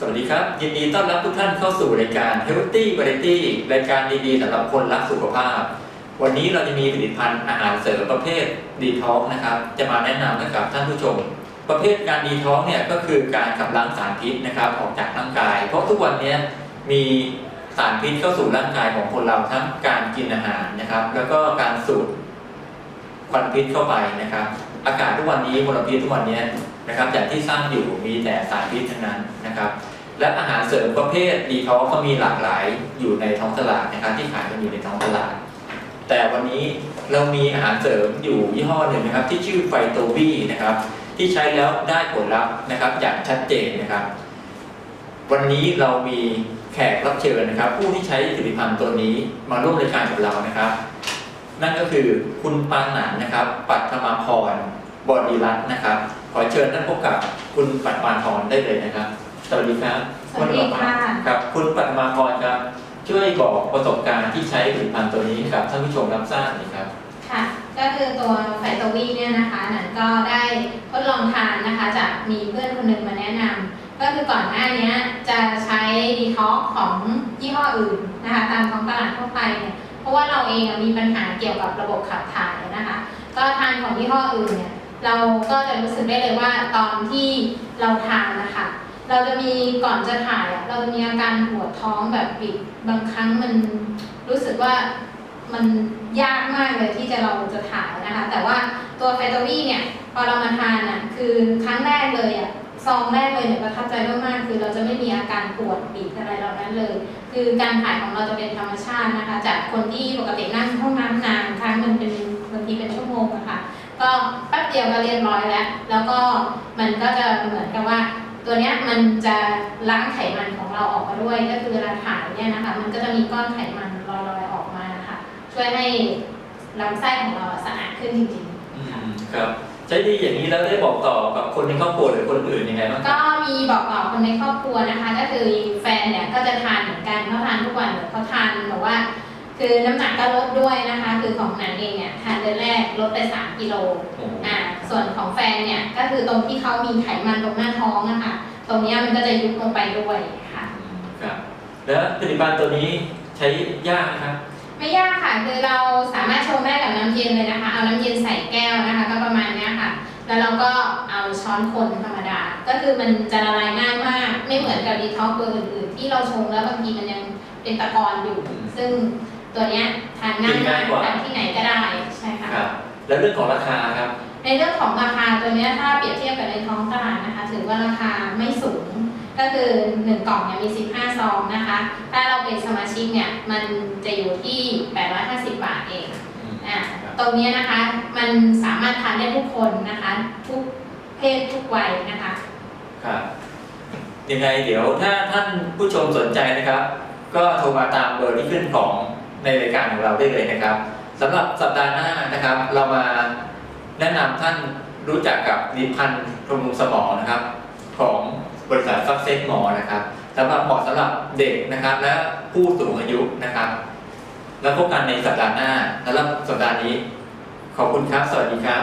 สวัสดีครับ ยินดีต้อนรับทุกท่านเข้าสู่รายการ Healthy Variety รายการดีๆสำหรับคนรักสุขภาพ วันนี้เราจะมีผลิตภัณฑ์อาหารเสริมประเภทดีท็อกนะครับ จะมาแนะนำให้กับท่านผู้ชม ประเภทการดีท็อกเนี่ยก็คือการขับล้างสารพิษนะครับออกจากร่างกาย เพราะทุกวันนี้มีสารพิษเข้าสู่ร่างกายของคนเราทั้งการกินอาหารนะครับ แล้วก็การสูดควันพิษเข้าไปนะครับ อากาศทุกวันนี้มลพิษทุกวันนี้นะครับอย่างที่สร้างอยู่มีแต่สารพิษทั้งนั้นนะครับ และอาหารเสริมประเภทดีท็อกก็มีหลากหลายอยู่ในท้องตลาดนะครับที่ขายกันอยู่ในท้องตลาด แต่วันนี้เรามีอาหารเสริมอยู่ยี่ห้อหนึ่งนะครับ ที่ชื่อไฟโตบี้นะครับ ที่ใช้แล้วได้ผลลัพธ์นะครับอย่างชัดเจนนะครับ วันนี้เรามีแขกรับเชิญนะครับ ผู้ที่ใช้ผลิตภัณฑ์ตัวนี้มาร่วมรายการกับเรานะครับ นั่นก็คือคุณปางหนันนะครับปัทมาพรบอดีรัตน์นะครับ ขอเชิญท่านพบกับคุณปัทมาพรได้เลยนะครับ สวัสดีครับสวัสดีค่ะครับ คุณปัทมาพรครับ ช่วยบอกประสบการณ์ที่ใช้ผลิตภัณฑ์ตัวนี้ให้กับท่านผู้ชมรับทราบหน่อยครับค่ะก็คือตัวไฟโตวีเนี่ยนะคะนันก็ได้ทดลองทานนะคะจากมีเพื่อนคนหนึ่งมาแนะนำก็คือก่อนหน้านี้จะใช้ดีท็อกของยี่ห้ออื่นนะคะตามท้องตลาดทั่วไปเนี่ยเพ ราะว่าเราเองมีปัญหาเกี่ยวกับระบบขับถ่ายนะคะ ก็ทานของยี่ห้ออื่นเนี่ยเราก็จะรู้สึกได้เลยว่าตอนที่เราทานนะคะเราจะมีก่อนจะถ่ายเราจะมีอาการปวดท้องแบบบิดบางครั้งมันรู้สึกว่ามันยากมากเลยที่จะเราจะถ่ายนะคะ แต่ว่าตัวไฟโตวี่เนี่ยพอเรามาทานอะคือครั้งแรกเลยอะซองแรกเลยเนี่ยประทับใจมากๆคือเราจะไม่มีอาการปวดบิดอะไรเหล่านั้นเลย คือการถ่ายของเราจะเป็นธรรมชาตินะคะ จากคนที่ปกตินั่งห้องน้ำนานครั้งมันเป็นบางทีเป็นชั่วโมงอะค่ะก็แป๊บเดียวก็เรียบร้อยแล้ว แล้วก็มันก็จะเหมือนกับว่า ตัวเนี้ยมันจะล้างไขมันของเราออกมาด้วย ก็คือเวลาถ่ายเนี่ยนะคะ มันก็จะมีก้อนไขมันลอยๆออกมานะคะช่วยให้ลำไส้ของเราสะอาดขึ้นจริงอืมครับ ใช้ดีอย่างนี้แล้วได้บอกต่อกับคนในครอบครัวหรือคนอื่นยังไงบ้างๆครับก็มีบอกต่อคนในครอบครัวนะคะ ก็คือแฟนเนี่ยก็จะทานเหมือนกันเขาทานทุกวันเลยเขาทานแบบว่า คือน้ำหนักก็ลดด้วยนะคะ คือของหนันเองเนี่ยทานเดือนแรกลดไป 3กิโลโอ้โหอ่าส่วนของแฟนเนี่ยก็คือตรงที่เขามีไขมันตรงหน้าท้องนะคะตรงเนี้ยมันก็จะยุบลงไปด้วยค่ะ ครับ แล้วผลิตภัณฑ์ตัวนี้ใช้ยากนะครับ ไม่ยากค่ะคือเราสามารถชงได้กับน้ำเย็นเลยนะคะ เอาน้ำเย็นใส่แก้วนะคะ ก็ประมาณเนี้ยค่ะ แล้วเราก็เอาช้อนคนธรรมดา ก็คือมันจะละลายง่ายมาก ไม่เหมือนกับดีท็อกเบอร์อื่นๆที่เราชงแล้วบางทีมันยังเป็นตะกอนอยู่อืมซึ่งตัวเนี้ยทานง่ายกินมาง่ายกกว่าทานที่ไหนก็ได้ใช่ค่ะ ครับ แล้วเรื่องของราคาครับ ในเรื่องของราคาตัวนี้ถ้าเปรียบเทียบกับในท้องตลาดนะคะ ถือว่าราคาไม่สูง ก็คือ 1 กล่องเนี่ยมี 15 ซองนะคะ ถ้าเราเป็นสมาชิกเนี่ยมันจะอยู่ที่ 850 บาทเองอะตรงนี้นะคะมันสามารถทานได้ทุกคนนะคะ ทุกเพศทุกวัยนะคะครับยังไงเดี๋ยวถ้าท่านผู้ชมสนใจนะครับ ก็โทรมาตามเบอร์ที่ขึ้นของในรายการของเราได้เลยนะครับสำหรับสัปดาห์หน้านะครับ เรามา แนะนำท่านรู้จักกับผลิตภัณฑ์บำรุงสมองนะครับ ของบริษัทซักเซนหมอนะครับสำหรับเหมาะสำหรับเด็กนะครับ และผู้สูงอายุนะครับ แล้วพบกันในสัปดาห์หน้าสำหรับสัปดาห์นี้ ขอบคุณครับ สวัสดีครับ